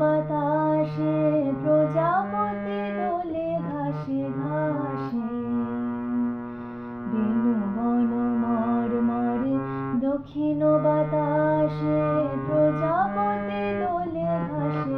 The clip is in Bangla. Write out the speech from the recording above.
বাতাসে প্রজাপতি দোলে ঘাসে ঘাসে। বেনু বন মর মরে দক্ষিণ বাতাসে প্রজাপতি দোলে ঘাসে